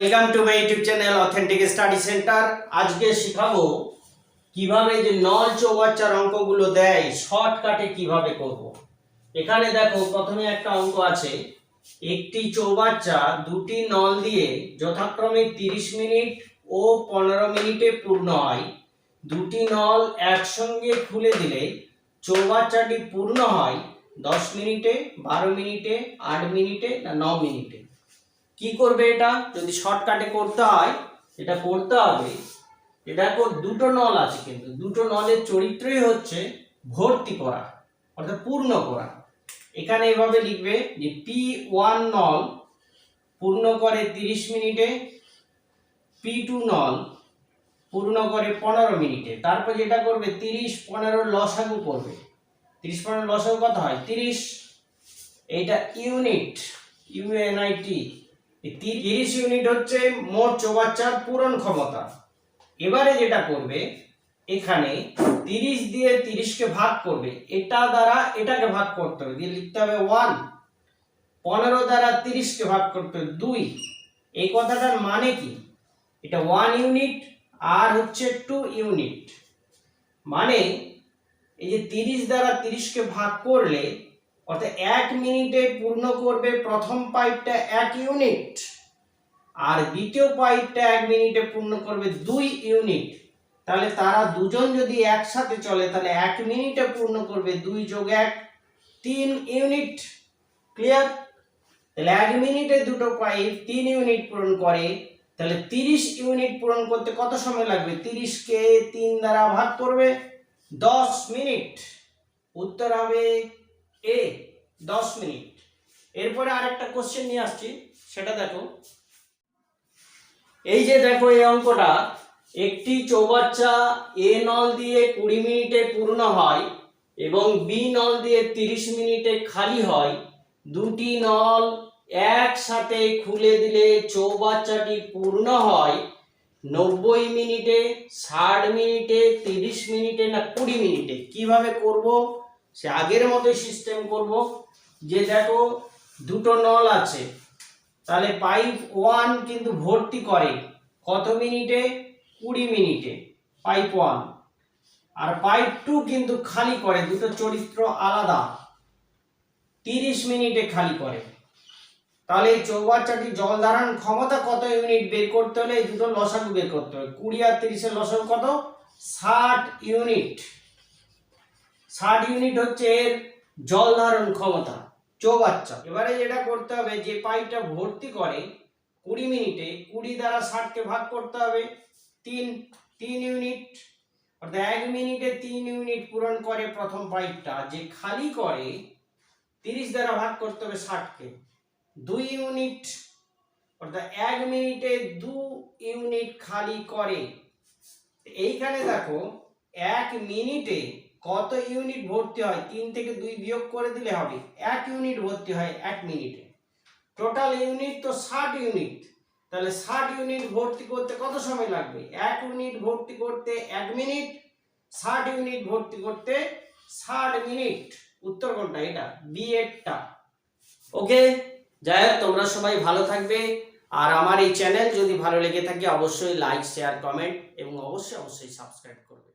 Welcome to my YouTube channel authentic study centre আজকে শেখাবো কীভাবে যে নল চৌবাচ্চার অঙ্কগুলো দেয় শর্টকাটে কীভাবে করব। এখানে দেখো প্রথমে একটা অঙ্ক আছে, একটি চৌবাচ্চা দুটি নল দিয়ে যথাক্রমে তিরিশ মিনিট ও পনেরো মিনিটে পূর্ণ হয়। দুটি নল একসঙ্গে খুলে দিলে চৌবাচ্চাটি পূর্ণ হয় দশ মিনিটে, বারো মিনিটে, আট মিনিটে না ন মিনিটে। কি করবে এটা? যদি শর্টকাটে করতে হয়, এটা করতে হবে। এটা দুটো নল আছে কিন্তু। দুটো নলের চরিত্রই হচ্ছে ভর্তি করা, অর্থাৎ পূর্ণ করা। এখানে এভাবে লিখবে যে পি ওয়ান নল পূর্ণ করে তিরিশ মিনিটে পি টু নল পূর্ণ করে পনেরো মিনিটে। তারপর যেটা করবে, তিরিশ পনেরো লসাগু করবে। তিরিশ পনেরো লসাগু কত হয়? তিরিশ। এইটা ইউনিট ইউএনআইটি তিরিশ ইউনিট হচ্ছে মোট চৌবাচ্চার পূরণ ক্ষমতা। এবারে যেটা করবে, এখানে তিরিশ দিয়ে তিরিশকে ভাগ করবে, এটা দ্বারা এটাকে ভাগ করতে হবে, দিয়ে লিখতে হবে ওয়ান পনেরো দ্বারা তিরিশকে ভাগ করতে হবে, দুই। এই কথাটার মানে কি? এটা ওয়ান ইউনিট আর হচ্ছে টু ইউনিট মানে এই যে তিরিশ দ্বারা তিরিশকে ভাগ করলে অর্থাৎ এক মিনিটে পূর্ণ করবে প্রথম পাইপটা এক ইউনিট আর দ্বিতীয় পাইপটা এক মিনিটে পূর্ণ করবে দুই ইউনিট। তাহলে তারা দুজন যদি একসাথে চলে, তাহলে এক মিনিটে পূর্ণ করবে দুই যোগ এক, তিন ইউনিট। ক্লিয়ার তাহলে এক মিনিটে দুটো পাইপ তিন ইউনিট পূরণ করে, তাহলে তিরিশ ইউনিট পূরণ করতে কত সময় লাগবে? তিরিশকে তিন দ্বারা ভাগ করবে দশ মিনিট। উত্তর হবে এ দশ মিনিট। এরপরে আরেকটা কোশ্চেন নিয়ে আসছি, সেটা দেখো। এই যে দেখো এই অঙ্কটা, একটি চৌবাচ্চা এ নল দিয়ে কুড়ি মিনিটে পূর্ণ হয় এবং বি নল দিয়ে তিরিশ মিনিটে খালি হয়, দুটি নল একসাথে খুলে দিলে চৌবাচ্চাটি পূর্ণ হয় নব্বই মিনিটে, ষাট মিনিটে, তিরিশ মিনিটে না কুড়ি মিনিটে। কীভাবে করব? সে আগের মতোই সিস্টেম করব, যে দেখো দুটো নল আছে। তাহলে পাইপ ওয়ান কিন্তু ভর্তি করে কত মিনিটে? কুড়ি মিনিটে পাইপ ওয়ান আর পাইপ টু কিন্তু খালি করে, দুটো চরিত্র আলাদা। তিরিশ মিনিটে খালি করে। তাহলে এই চৌবাচ্চাটি জল ধারণ ক্ষমতা কত ইউনিট বের করতে হলে? এই দুটো লসাগু বের করতে হবে। কুড়ি আর তিরিশের লসাগু কত? ষাট ইউনিট ষাট ইউনিট হচ্ছে এর জল ধারণ ক্ষমতা, চৌবাচ্চা। এবারে যেটা করতে হবে, যে পাইপটা ভর্তি করে কুড়ি মিনিটে কুড়ি দ্বারা ষাটকে ভাগ করতে হবে। তিন তিন ইউনিট অর্থাৎ এক মিনিটে তিন ইউনিট পূরণ করে প্রথম পাইপটা। যে খালি করে তিরিশ দ্বারা ভাগ করতে হবে ষাটকে দুই ইউনিট অর্থাৎ এক মিনিটে দু ইউনিট খালি করে। এইখানে দেখো, এক মিনিটে কত ইউনিট ভর্তি হয়? তিন থেকে দুই বিয়োগ করে দিলে হবে। এক ইউনিট ভর্তি হয় এক মিনিটে। টোটাল ইউনিট তো ষাট ইউনিট। তাহলে ষাট ইউনিট ভর্তি করতে কত সময় লাগবে? এক ইউনিট ভর্তি করতে এক মিনিট, ষাট ইউনিট ভর্তি করতে ষাট মিনিট। উত্তর কোনটা? এটা, বি এরটা ওকে? যাই হোক, তোমরা সবাই ভালো থাকবে। আর আমার এই চ্যানেল যদি ভালো লেগে থাকে, অবশ্যই লাইক, শেয়ার, কমেন্ট এবং অবশ্যই অবশ্যই সাবস্ক্রাইব করবে